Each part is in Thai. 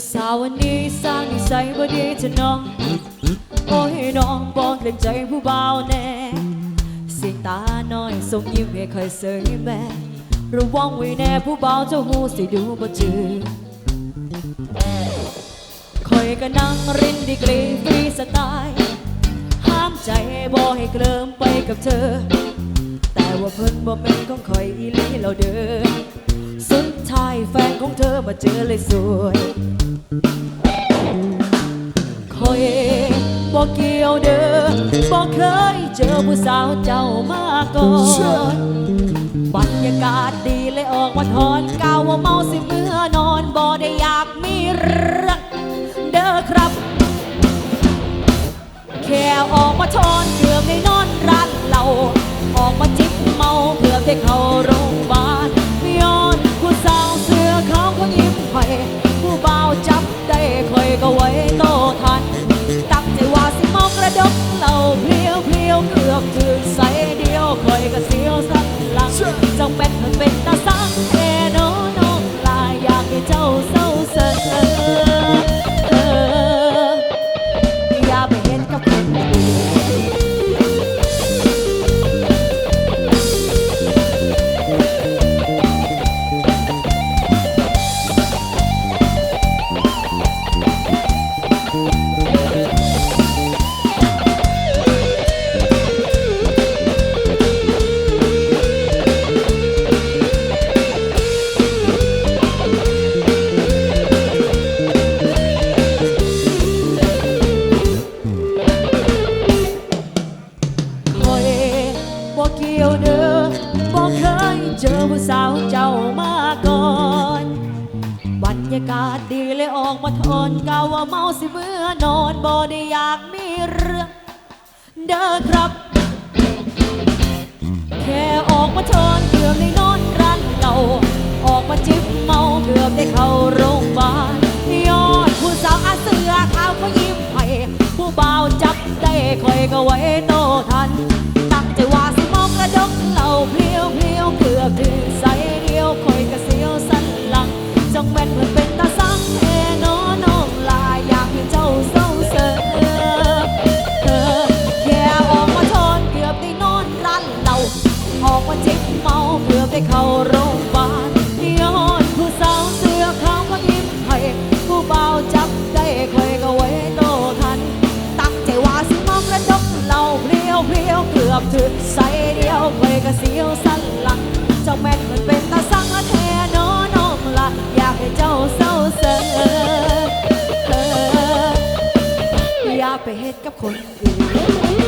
ผู้สาววันนี้สร้างนิสัยบ่ดีเถอะน้อง โอ้ยน้องบอกเล่นใจผู้บ่าวแน่สีตาน้อยส่งยิ้มให้เคยเสยแม่ระวังไว้แน่ผู้บ่าวเจ้าหูสิดูบ่จืดคอยก็นั่งรินดีกรีฟรีสไตล์ห้ามใจบ่ให้เคลิมไปกับเธอ แต่ว่าเพิ่นบ่เป็นของคอยอีลีเราเดิน สุดท้ายแฟนของเธอมาเจอเลยสวยคอยบ่เกี่ยวเด้อบ่เคยเจอผู้สาวเจ้ามาก่อนบรรยากาศดีเลยออกมาทอนกาวว่าเมาสิเมื่อนอนบ่ได้อยากมีเรื่องเด้อครับ แค่ออกมาทอนเกือบได้นอนร้านเหล้าออกมาจิบเมาเกือบได้เข้าร เบาจับได้คอยก็ไว้ สาวเจ้ามาก่อนบรรยากาศดีเลยออกมาทอนกาว่าเมาสิเมื่อนอนบ่ได้อยากมีเรื่องเด้อครับ แค่ออกมาทนเกือบได้นอนร้านเก่าออกมาจิบเมาเกือบได้เข้าโรงพยาบาลยอดผู้สาวอาเสือขาวเขายิ้มให้ผู้บ่าวจับได้คอยก็ไว้โตทัน เกือบได้เข้าโรงพยาบาลย้อนผู้สาวเสื้อขาวก็ยิ้มให้ผู้เบาจับได้คอยก็ไว้โตทัน ตั้งใจว่าสิมองกระจกเหลาเพลียวเพลียวเกือบถึงใส่เดียวคอยก็เสียวสันหลัง เจ้าแม่นเหมือนเป็นตาสังแท้น้อน้องละอยากให้เจ้าเศร้าเสืออย่าไปเฮ็ดกับคนอื่น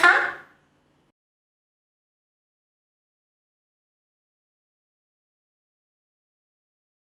คะ